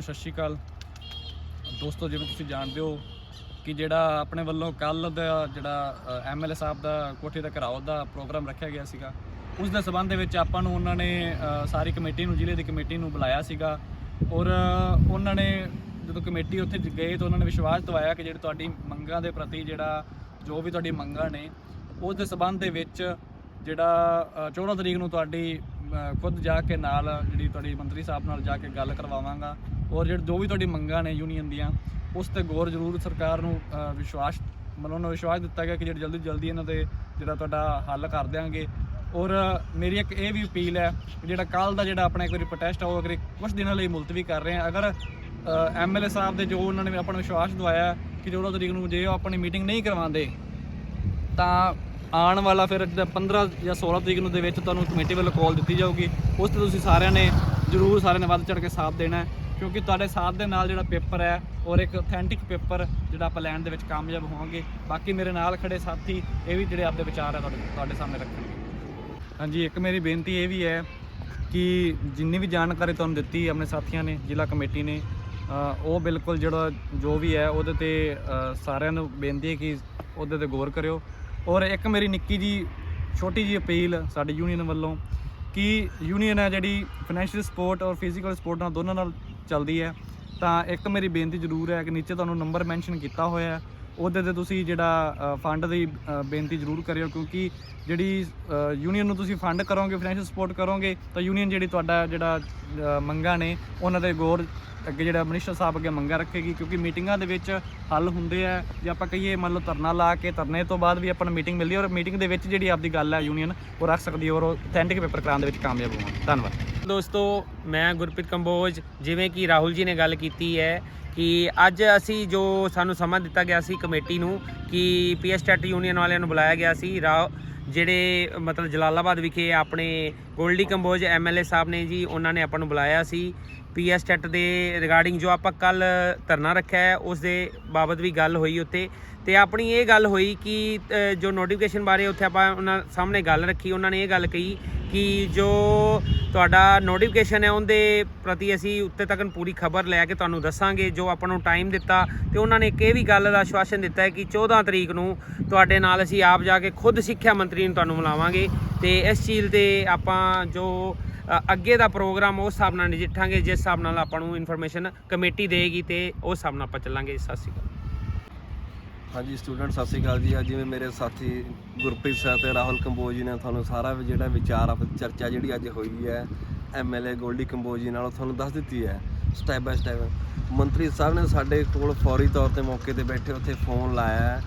ਨੂੰ ਸਤਿ ਸ਼੍ਰੀ ਅਕਾਲ। ਦੋਸਤੋ, ਜਿਵੇਂ ਤੁਸੀਂ ਜਾਣਦੇ ਹੋ ਕਿ ਜਿਹੜਾ ਆਪਣੇ ਵੱਲੋਂ ਕੱਲ ਦਾ ਜਿਹੜਾ ਐਮਐਲਏ ਸਾਹਿਬ ਦਾ ਕੋਠੇ ਦਾ ਘਰਾਓ ਦਾ ਪ੍ਰੋਗਰਾਮ ਰੱਖਿਆ ਗਿਆ ਸੀਗਾ, ਉਸ ਦੇ ਸਬੰਧ ਦੇ ਵਿੱਚ ਆਪਾਂ ਨੂੰ ਉਹਨਾਂ ਨੇ ਸਾਰੀ ਕਮੇਟੀ ਨੂੰ, ਜ਼ਿਲ੍ਹੇ ਦੀ ਕਮੇਟੀ ਨੂੰ ਬੁਲਾਇਆ ਸੀਗਾ ਔਰ ਉਹਨਾਂ ਨੇ ਜਦੋਂ ਕਮੇਟੀ ਉੱਥੇ ਗਏ ਤਾਂ ਉਹਨਾਂ ਨੇ ਵਿਸ਼ਵਾਸ ਦਵਾਇਆ ਕਿ ਜਿਹੜੇ ਤੁਹਾਡੀ ਮੰਗਾਂ ਦੇ ਪ੍ਰਤੀ ਜਿਹੜਾ ਜੋ ਵੀ ਤੁਹਾਡੀ ਮੰਗਾਂ ਨੇ, ਉਸ ਦੇ ਸਬੰਧ ਦੇ ਵਿੱਚ ਜਿਹੜਾ ਅ, 14 ਤਰੀਕ ਨੂੰ ਤੁਹਾਡੀ ਖੁਦ ਜਾ ਕੇ ਨਾਲ ਜਿਹੜੀ ਤੁਹਾਡੀ ਮੰਤਰੀ ਸਾਹਿਬ ਨਾਲ ਜਾ ਕੇ ਗੱਲ ਕਰਵਾਵਾਂਗਾ। ਔਰ ਜਿਹੜੇ ਜੋ ਵੀ ਤੁਹਾਡੀ ਮੰਗਾਂ ਨੇ ਯੂਨੀਅਨ ਦੀਆਂ ਉਸ ਤੇ ਗੌਰ ਜ਼ਰੂਰ ਸਰਕਾਰ ਨੂੰ ਅ, ਵਿਸ਼ਵਾਸ ਮਨੋਂ ਨੂੰ ਵਿਸ਼ਵਾਸ ਦਿੱਤਾ ਗਿਆ ਕਿ ਜਿਹੜੀ ਜਲਦੀ ਜਲਦੀ ਇਹਨਾਂ 'ਤੇ ਜਿਹੜਾ ਤੁਹਾਡਾ ਹੱਲ ਕਰ ਦਿਆਂਗੇ। ਔਰ ਮੇਰੀ ਇੱਕ ਇਹ ਵੀ ਅਪੀਲ ਹੈ ਕਿ ਜਿਹੜਾ ਕੱਲ ਦਾ ਜਿਹੜਾ ਆਪਣਾ ਇੱਕ ਵਾਰੀ ਪ੍ਰੋਟੈਸਟ ਆ ਉਹ ਅਗਰ ਕੁਝ ਦਿਨਾਂ ਲਈ ਮੁਲਤਵੀ ਕਰ ਰਹੇ ਆ ਅਗਰ ਐਮਐਲਏ ਸਾਹਿਬ ਦੇ ਜੋ ਉਹਨਾਂ ਨੇ ਆਪਣਾ ਵਿਸ਼ਵਾਸ ਦਵਾਇਆ ਕਿ 14 ਤਰੀਕ ਨੂੰ ਜੇ ਉਹ ਆਪਣੀ ਮੀਟਿੰਗ ਨਹੀਂ ਕਰਵਾਉਂਦੇ ਤਾਂ ਆਉਣ ਵਾਲਾ ਫਿਰ ਜਿਹੜਾ 15 ਜਾਂ 16 ਤਰੀਕ ਨੂੰ ਦੇ ਵਿੱਚ ਤੁਹਾਨੂੰ ਕਮੇਟੀ ਵੱਲੋਂ ਕਾਲ ਦਿੱਤੀ ਜਾਊਗੀ। ਉਸ ਤੇ ਤੁਸੀਂ ਸਾਰਿਆਂ ਨੇ ਜਰੂਰ ਸਾਰਿਆਂ ਨੇ ਵੱਧ ਚੜ ਕੇ ਸਾਥ ਦੇਣਾ ਕਿਉਂਕਿ ਤੁਹਾਡੇ ਸਾਥ ਦੇ ਨਾਲ ਜਿਹੜਾ ਪੇਪਰ ਹੈ ਔਰ ਇੱਕ ਅਥੈਂਟਿਕ ਪੇਪਰ ਜਿਹੜਾ ਆਪਾਂ ਲੈਣ ਦੇ ਵਿੱਚ ਕਾਮਯਾਬ ਹੋਵਾਂਗੇ। ਬਾਕੀ ਮੇਰੇ ਨਾਲ ਖੜੇ ਸਾਥੀ, ਇਹ ਵੀ ਜਿਹੜੇ ਆਪਦੇ ਵਿਚਾਰ ਹੈ ਤੁਹਾਡੇ ਤੁਹਾਡੇ ਸਾਹਮਣੇ ਰੱਖਣਗੇ। ਹਾਂਜੀ, ਇੱਕ ਮੇਰੀ ਬੇਨਤੀ ਇਹ ਵੀ ਹੈ ਕਿ ਜਿੰਨੀ ਵੀ ਜਾਣਕਾਰੀ ਤੁਹਾਨੂੰ ਦਿੱਤੀ ਆਪਣੇ ਸਾਥੀਆਂ ਨੇ, ਜ਼ਿਲ੍ਹਾ ਕਮੇਟੀ ਨੇ ਉਹ ਬਿਲਕੁਲ ਜਿਹੜਾ ਜੋ ਵੀ ਹੈ ਉਹਦੇ ਤੇ ਸਾਰਿਆਂ ਨੂੰ ਬੇਨਤੀ ਹੈ ਕਿ ਉਹਦੇ ਤੇ ਗੌਰ ਕਰਿਓ। ਔਰ ਇੱਕ ਮੇਰੀ ਨਿੱਕੀ ਜੀ, ਛੋਟੀ ਜੀ ਅਪੀਲ ਸਾਡੀ ਯੂਨੀਅਨ ਵੱਲੋਂ ਕਿ ਯੂਨੀਅਨ ਹੈ ਜਿਹੜੀ ਫਾਈਨੈਂਸ਼ੀਅਲ ਸਪੋਰਟ ਔਰ ਫਿਜ਼ੀਕਲ ਸਪੋਰਟ ਨਾਲ ਦੋਨਾਂ ਨਾਲ ਚੱਲਦੀ ਹੈ। ਤਾਂ ਇੱਕ ਮੇਰੀ ਬੇਨਤੀ ਜ਼ਰੂਰ ਹੈ ਕਿ ਨੀਚੇ ਤੁਹਾਨੂੰ ਨੰਬਰ ਮੈਂਸ਼ਨ ਕੀਤਾ ਹੋਇਆ ਹੈ। ਉਹਦੇ ਤੇ ਤੁਸੀਂ ਜਿਹੜਾ ਫੰਡ ਦੀ ਬੇਨਤੀ ਜ਼ਰੂਰ ਕਰਿਓ ਕਿਉਂਕਿ ਜਿਹੜੀ ਯੂਨੀਅਨ ਨੂੰ ਤੁਸੀਂ ਫੰਡ ਕਰੋਗੇ ਫਾਈਨੈਂਸ਼ੀਅਲ ਸਪੋਰਟ ਕਰੋਗੇ, ਤਾਂ ਯੂਨੀਅਨ ਜਿਹੜੀ ਤੁਹਾਡਾ ਜਿਹੜਾ ਮੰਗਾਂ ਨੇ, ਉਹਨਾਂ ਦੇ ਗੌਰ ਅੱਗੇ ਜਿਹੜਾ ਮਿਨਿਸਟਰ ਸਾਹਿਬ ਅੱਗੇ ਮੰਗਾਂ ਰੱਖੇਗੀ ਕਿਉਂਕਿ ਮੀਟਿੰਗਾਂ ਦੇ ਵਿੱਚ ਹੱਲ ਹੁੰਦੇ ਆ। ਜੇ ਆਪਾਂ ਕਹੀਏ, ਮੰਨ ਲਓ ਧਰਨਾ ਲਾ ਕੇ ਧਰਨੇ ਤੋਂ ਬਾਅਦ ਵੀ ਆਪਾਂ ਨੂੰ ਮੀਟਿੰਗ ਮਿਲਦੀ ਹੈ ਔਰ ਮੀਟਿੰਗ ਦੇ ਵਿੱਚ ਜਿਹੜੀ ਆਪਦੀ ਗੱਲ ਹੈ ਯੂਨੀਅਨ ਉਹ ਰੱਖ ਸਕਦੀ ਹੈ ਔਰ ਉਹ ਅਥੈਂਟਿਕ ਪੇਪਰ ਕਰਾਉਣ ਦੇ ਵਿੱਚ ਕਾਮਯਾਬ ਹੋਵਾਂਗੇ ਧੰਨਵਾਦ। ਦੋਸਤੋ, ਮੈਂ ਗੁਰਪ੍ਰੀਤ ਕੰਬੋਜ, ਜਿਵੇਂ ਕਿ ਰਾਹੁਲ ਜੀ ਨੇ ਗੱਲ ਕੀਤੀ ਹੈ ਕਿ ਅੱਜ ਅਸੀਂ ਜੋ ਸਾਨੂੰ ਸਮਾਂ ਦਿੱਤਾ ਗਿਆ ਸੀ ਕਮੇਟੀ ਨੂੰ ਕਿ ਪੀਐਸ ਟੈਟ ਯੂਨੀਅਨ ਵਾਲਿਆਂ ਨੂੰ ਬੁਲਾਇਆ ਗਿਆ ਸੀ ਰਾ ਜਿਹੜੇ ਮਤਲਬ ਜਲਾਲਾਬਾਦ ਵਿਖੇ ਆਪਣੇ ਗੋਲਡੀ ਕੰਬੋਜ ਐਮਐਲਏ ਸਾਹਿਬ ਨੇ ਜੀ, ਉਹਨਾਂ ਨੇ ਆਪਾਂ ਨੂੰ ਬੁਲਾਇਆ ਸੀ। ਪੀਐਸ ਟੈਟ ਦੇ ਰਿਗਾਰਡਿੰਗ ਜੋ ਆਪਾਂ ਕੱਲ ਧਰਨਾ ਰੱਖਿਆ ਹੈ, ਉਸ ਦੇ ਬਾਬਤ ਵੀ ਗੱਲ ਹੋਈ ਉੱਤੇ। ਤੇ ਆਪਣੀ ਇਹ ਗੱਲ ਹੋਈ ਕਿ ਜੋ ਨੋਟੀਫਿਕੇਸ਼ਨ ਬਾਰੇ ਉੱਥੇ ਆਪਾਂ ਉਹਨਾਂ ਸਾਹਮਣੇ ਗੱਲ ਰੱਖੀ, ਉਹਨਾਂ ਨੇ ਇਹ ਗੱਲ ਕਹੀ ਕਿ ਜੋ ਤੁਹਾਡਾ ਨੋਟੀਫਿਕੇਸ਼ਨ ਹੈ, ਉਹਦੇ ਪ੍ਰਤੀ ਅਸੀਂ ਉੱਤੇ ਤੱਕ ਪੂਰੀ ਖਬਰ ਲੈ ਕੇ ਤੁਹਾਨੂੰ ਦੱਸਾਂਗੇ, ਜੋ ਆਪਾਂ ਨੂੰ ਟਾਈਮ ਦਿੱਤਾ। ਤੇ ਉਹਨਾਂ ਨੇ ਇੱਕ ਇਹ ਵੀ ਗੱਲ ਦਾ ਆਸ਼ਵਾਸਨ ਦਿੱਤਾ ਹੈ ਕਿ 14 ਤਰੀਕ ਨੂੰ ਤੁਹਾਡੇ ਨਾਲ ਅਸੀਂ ਆਪ ਜਾ ਕੇ ਖੁਦ ਸਿੱਖਿਆ ਮੰਤਰੀ ਨੂੰ ਤੁਹਾਨੂੰ ਮਿਲਾਵਾਂਗੇ। ਤੇ ਇਸ ਚੀਜ਼ ਤੇ ਆਪਾਂ ਜੋ ਅੱਗੇ ਦਾ ਪ੍ਰੋਗਰਾਮ, ਉਸ ਹਿਸਾਬ ਨਾਲ ਨਜਿੱਠਾਂਗੇ, ਜਿਸ ਹਿਸਾਬ ਨਾਲ ਆਪਾਂ ਨੂੰ ਇਨਫੋਰਮੇਸ਼ਨ ਕਮੇਟੀ ਦੇਗੀ ਤੇ ਉਸ ਹਿਸਾਬ ਨਾਲ ਆਪਾਂ ਚੱਲਾਂਗੇ। ਸਤਿ ਸ਼੍ਰੀ ਅਕਾਲ। ਹਾਂਜੀ ਸਟੂਡੈਂਟ ਸਤਿ ਸ਼੍ਰੀ ਅਕਾਲ ਜੀ। ਅੱਜ ਜਿਵੇਂ ਮੇਰੇ ਸਾਥੀ ਗੁਰਪ੍ਰੀਤ ਸਾਹਿਬ ਤੇ ਰਾਹੁਲ ਕੰਬੋਜ ਜੀ ਨੇ ਤੁਹਾਨੂੰ ਸਾਰਾ ਜਿਹੜਾ ਵਿਚਾਰ ਚਰਚਾ ਜਿਹੜੀ ਅੱਜ ਹੋਈ ਹੈ ਐਮਐਲਏ ਗੋਲਡੀ ਕੰਬੋਜ ਜੀ ਨਾਲ ਤੁਹਾਨੂੰ ਦੱਸ ਦਿੱਤੀ ਹੈ ਸਟੈਪ ਬਾਈ ਸਟੈਪ ਮੰਤਰੀ ਸਾਹਿਬ ਨੇ ਸਾਡੇ ਕੋਲ ਫੌਰੀ ਤੌਰ ਤੇ ਮੌਕੇ ਤੇ ਬੈਠੇ ਉੱਥੇ ਫੋਨ ਲਾਇਆ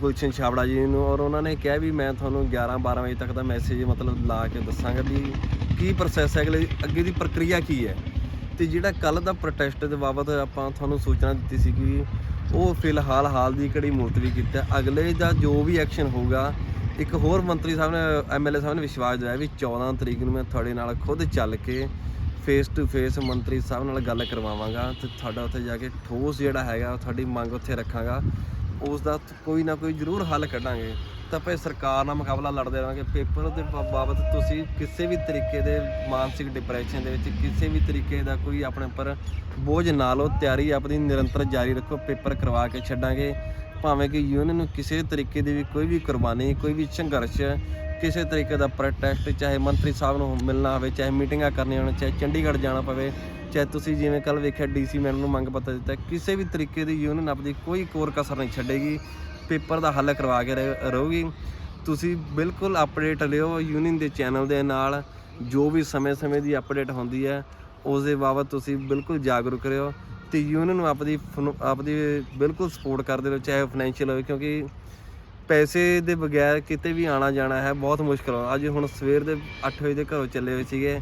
ਗੁਲਸ਼ਨ ਛਾਬੜਾ ਜੀ ਨੂੰ, ਔਰ ਉਹਨਾਂ ਨੇ ਕਿਹਾ ਵੀ ਮੈਂ ਤੁਹਾਨੂੰ 11 12 ਵਜੇ ਤੱਕ ਦਾ ਮੈਸੇਜ ਮਤਲਬ ਲਾ ਕੇ ਦੱਸਾਂਗਾ ਵੀ ਕੀ ਪ੍ਰੋਸੈਸ ਹੈ, ਅਗਲੇ ਅੱਗੇ ਦੀ ਪ੍ਰਕਿਰਿਆ ਕੀ ਹੈ। ਤੇ ਜਿਹੜਾ ਕੱਲ ਦਾ ਪ੍ਰੋਟੈਸਟ ਦੇ ਬਾਬਤ ਆਪਾਂ ਤੁਹਾਨੂੰ ਸੂਚਨਾ ਦਿੱਤੀ ਸੀ ਕਿ ਉਹ ਫਿਲਹਾਲ ਹਾਲ ਦੀ ਘੜੀ ਮੁਲਤਵੀ ਕੀਤਾ। ਅਗਲੇ ਦਾ ਜੋ ਵੀ ਐਕਸ਼ਨ ਹੋਊਗਾ, ਇੱਕ ਹੋਰ ਮੰਤਰੀ ਸਾਹਿਬ ਨੇ ਐਮਐਲਏ ਸਾਹਿਬ ਨੇ ਵਿਸ਼ਵਾਸ ਦਿਵਾਇਆ ਵੀ 14 ਤਰੀਕ ਨੂੰ ਮੈਂ ਤੁਹਾਡੇ ਨਾਲ ਖੁਦ ਚੱਲ ਕੇ ਫੇਸ ਟੂ ਫੇਸ ਮੰਤਰੀ ਸਾਹਿਬ ਨਾਲ ਗੱਲ ਕਰਵਾਵਾਂਗਾ ਤੇ ਤੁਹਾਡਾ ਉੱਥੇ ਜਾ ਕੇ ਠੋਸ ਜਿਹੜਾ ਹੈਗਾ, ਤੁਹਾਡੀ ਮੰਗ ਉੱਥੇ ਰੱਖਾਂਗਾ। ਉਸ ਦਾ ਕੋਈ ਨਾ ਕੋਈ ਜ਼ਰੂਰ ਹੱਲ ਕੱਢਾਂਗੇ। ਤਾਂ ਭਾਈ ਸਰਕਾਰ ਨਾਲ ਮੁਕਾਬਲਾ ਲੜਦੇ ਰਹਾਂਗੇ। ਪੇਪਰ ਦੇ ਬਾ- ਬਾਬਤ ਤੁਸੀਂ ਕਿਸੇ ਵੀ ਤਰੀਕੇ ਦੇ ਮਾਨਸਿਕ ਡਿਪਰੈਸ਼ਨ ਦੇ ਵਿੱਚ ਕਿਸੇ ਵੀ ਤਰੀਕੇ ਦਾ ਕੋਈ ਆਪਣੇ ਉੱਪਰ ਬੋਝ ਨਾ ਲਓ। ਤਿਆਰੀ ਆਪਣੀ ਨਿਰੰਤਰ ਜਾਰੀ ਰੱਖੋ। ਪੇਪਰ ਕਰਵਾ ਕੇ ਛੱਡਾਂਗੇ। ਭਾਵੇਂ ਕਿ ਯੂਨੀਅਨ ਨੂੰ ਕਿਸੇ ਤਰੀਕੇ ਦੀ ਵੀ ਕੋਈ ਵੀ ਕੁਰਬਾਨੀ, ਕੋਈ ਵੀ ਸੰਘਰਸ਼, ਕਿਸੇ ਤਰੀਕੇ ਦਾ ਪ੍ਰੋਟੈਸਟ ਚਾਹੇ ਮੰਤਰੀ ਸਾਹਿਬ ਨੂੰ ਮਿਲਣਾ ਹੋਵੇ, ਚਾਹੇ ਮੀਟਿੰਗਾਂ ਕਰਨੀਆਂ ਹੋਣ, ਚਾਹੇ ਚੰਡੀਗੜ੍ਹ ਜਾਣਾ ਪਵੇ, ਚਾਹੇ ਤੁਸੀਂ ਜਿਵੇਂ ਕੱਲ ਵੇਖਿਆ ਡੀਸੀ ਮੈਡਮ ਨੂੰ ਮੰਗ ਪੱਤਰ ਦਿੱਤਾ, ਕਿਸੇ ਵੀ ਤਰੀਕੇ ਦੀ ਯੂਨੀਅਨ ਆਪਣੀ ਕੋਈ ਕੋਰ ਕਸਰ ਨਹੀਂ ਛੱਡੇਗੀ। ਪੇਪਰ ਦਾ ਹੱਲ ਕਰਵਾ ਕੇ ਰਹਿ- ਰਹੂਗੀ। ਤੁਸੀਂ ਬਿਲਕੁਲ ਅਪਡੇਟ ਲਿਓ ਯੂਨੀਅਨ ਦੇ ਚੈਨਲ ਦੇ ਨਾਲ। ਜੋ ਵੀ ਸਮੇਂ-ਸਮੇਂ ਦੀ ਅਪਡੇਟ ਹੁੰਦੀ ਹੈ ਉਸ ਦੇ ਬਾਬਤ ਤੁਸੀਂ ਬਿਲਕੁਲ ਜਾਗਰੂਕ ਰਹੋ ਤੇ ਯੂਨੀਅਨ ਨੂੰ ਆਪਦੀ ਫਨ- ਆਪਦੀ ਬਿਲਕੁਲ ਸਪੋਰਟ ਕਰਦੇ ਰਹੋ, ਚਾਹੇ ਫਾਈਨੈਂਸ਼ੀਅਲ ਹੋਵੇ, ਕਿਉਂਕਿ ਪੈਸੇ ਦੇ ਬਗੈਰ ਕਿਤੇ ਵੀ ਆਣਾ ਜਾਣਾ ਹੈ ਬਹੁਤ ਮੁਸ਼ਕਲ ਹੋ ਅੱਜ ਹੁਣ ਸਵੇਰ ਦੇ 8 ਵਜੇ ਦੇ ਘਰੋਂ ਚੱਲੇ ਹੋਏ ਸੀਗੇ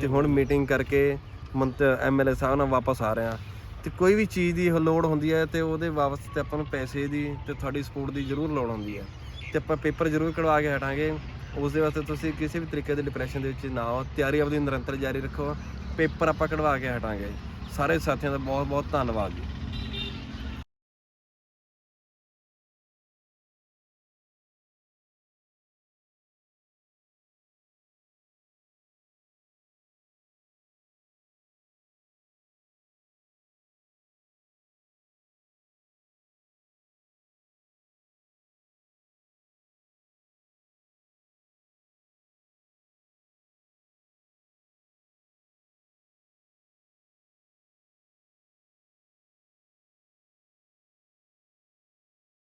ਤੇ ਹੁਣ ਮੀਟਿੰਗ ਕਰਕੇ ਮੰਤ ਐਮਐਲਏ ਸਾਹਿਬ ਨਾਲ ਵਾਪਸ ਆ ਰਹੇ ਹਾਂ। ਤੇ ਕੋਈ ਵੀ ਚੀਜ਼ ਦੀ ਲੋੜ ਹੁੰਦੀ ਹੈ ਤੇ ਉਹਦੇ ਵਾਪਸ ਤੇ ਆਪਾਂ ਨੂੰ ਪੈਸੇ ਦੀ ਤੇ ਤੁਹਾਡੀ ਸਪੋਰਟ ਦੀ ਜ਼ਰੂਰ ਲੋੜ ਹੁੰਦੀ ਹੈ। ਤੇ ਆਪਾਂ ਪੇਪਰ ਜ਼ਰੂਰ ਕਢਵਾ ਕੇ ਹਟਾਂਗੇ। ਉਸ ਦੇ ਵਾਸਤੇ ਤੁਸੀਂ ਕਿਸੇ ਵੀ ਤਰੀਕੇ ਦੇ ਡਿਪਰੈਸ਼ਨ ਦੇ ਵਿੱਚ ਨਾ ਆਓ। ਤਿਆਰੀ ਆਪਣੀ ਨਿਰੰਤਰ ਜਾਰੀ ਰੱਖੋ। ਪੇਪਰ ਆਪਾਂ ਕਢਵਾ ਕੇ ਹਟਾਂਗੇ। ਸਾਰੇ ਸਾਥੀਆਂ ਦਾ ਬਹੁਤ ਬਹੁਤ ਧੰਨਵਾਦ ਜੀ।